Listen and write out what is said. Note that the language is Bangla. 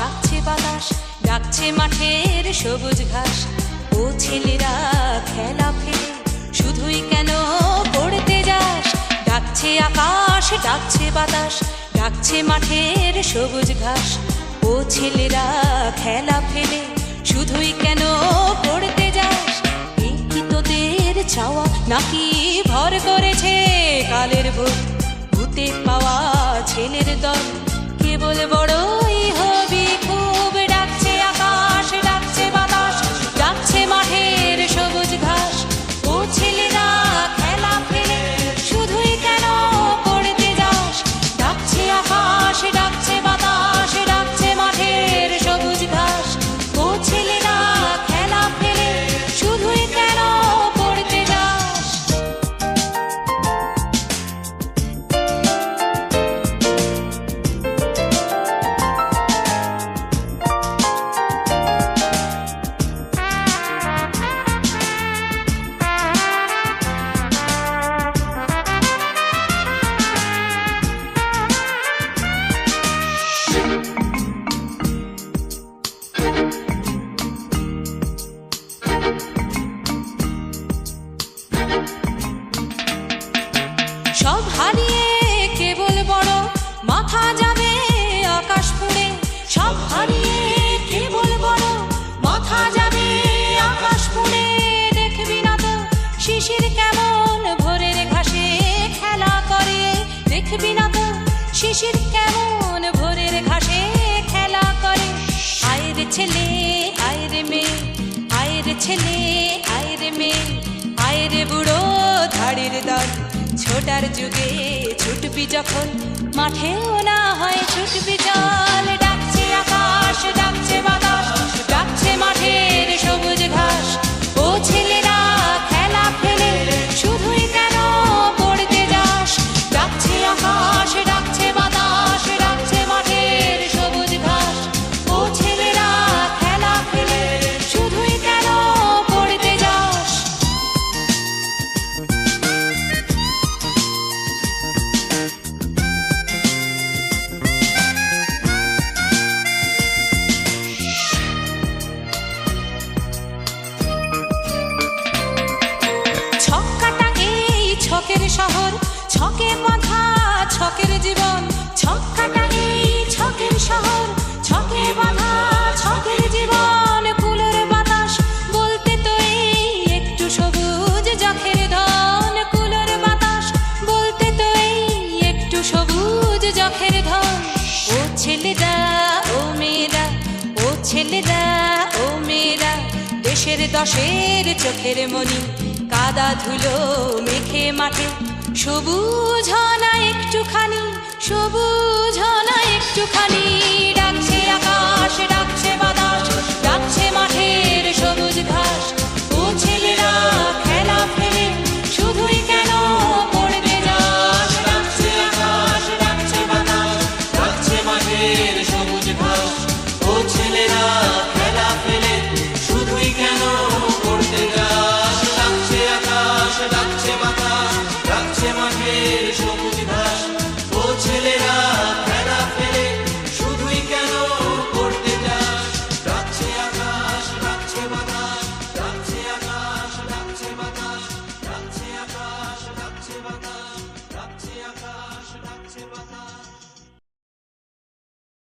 ডাকছে বাতাস, ডাকছে মাঠের সবুজ ঘাস। ও ছেলেরা, খেলা ফেলে, শুধুই কেন পড়তে যাস? ডাকছে আকাশ, ডাকছে বাতাস, ডাকছে মাঠের সবুজ ঘাস। ও ছেলেরা, খেলা ফেলে, শুধুই কেন পড়তে যাস? কি তোদের চাওয়া? নাকি ভর করেছে কালের ভোর? ভূতে পাওয়া ছেলের দল, কেবল বড়ই শিশির কেমন ভোরের ঘাসে খেলা করে? দেখবি না তো শিশির কেমন ভোরের ঘাসে খেলা করে? আয়ের ছেলে আয়ের মেয়ে আয়ের ছেলে আয়ের মেয়ে আয়ের বুড়ো ধাড়ির দল। ছোটার যুগে ছুটবি যখন, মাঠেও না হয় ছুটবি জল। ডাকছে আকাশ, ডাকছে বাতাস। ছকে বাঁধা ছকের জীবন ছক্কাটা এই ছকের শহর। ছকে বাঁধা ছকের জীবন কুলোর বাতাস, বলতে তো এই একটু সবুজ যখের ধন কুলোর বাতাস, বলতে তো এই একটু সবুজ যখের ধন। ও ছেলেরা ও মেয়েরা ও ছেলেরা ও মেয়েরা দেশের দশের চোখের মনি কাদা ধুলো মেখে মাঠে। সবুজ না একটুখানি সবুজ না একটুখানি ডাকছে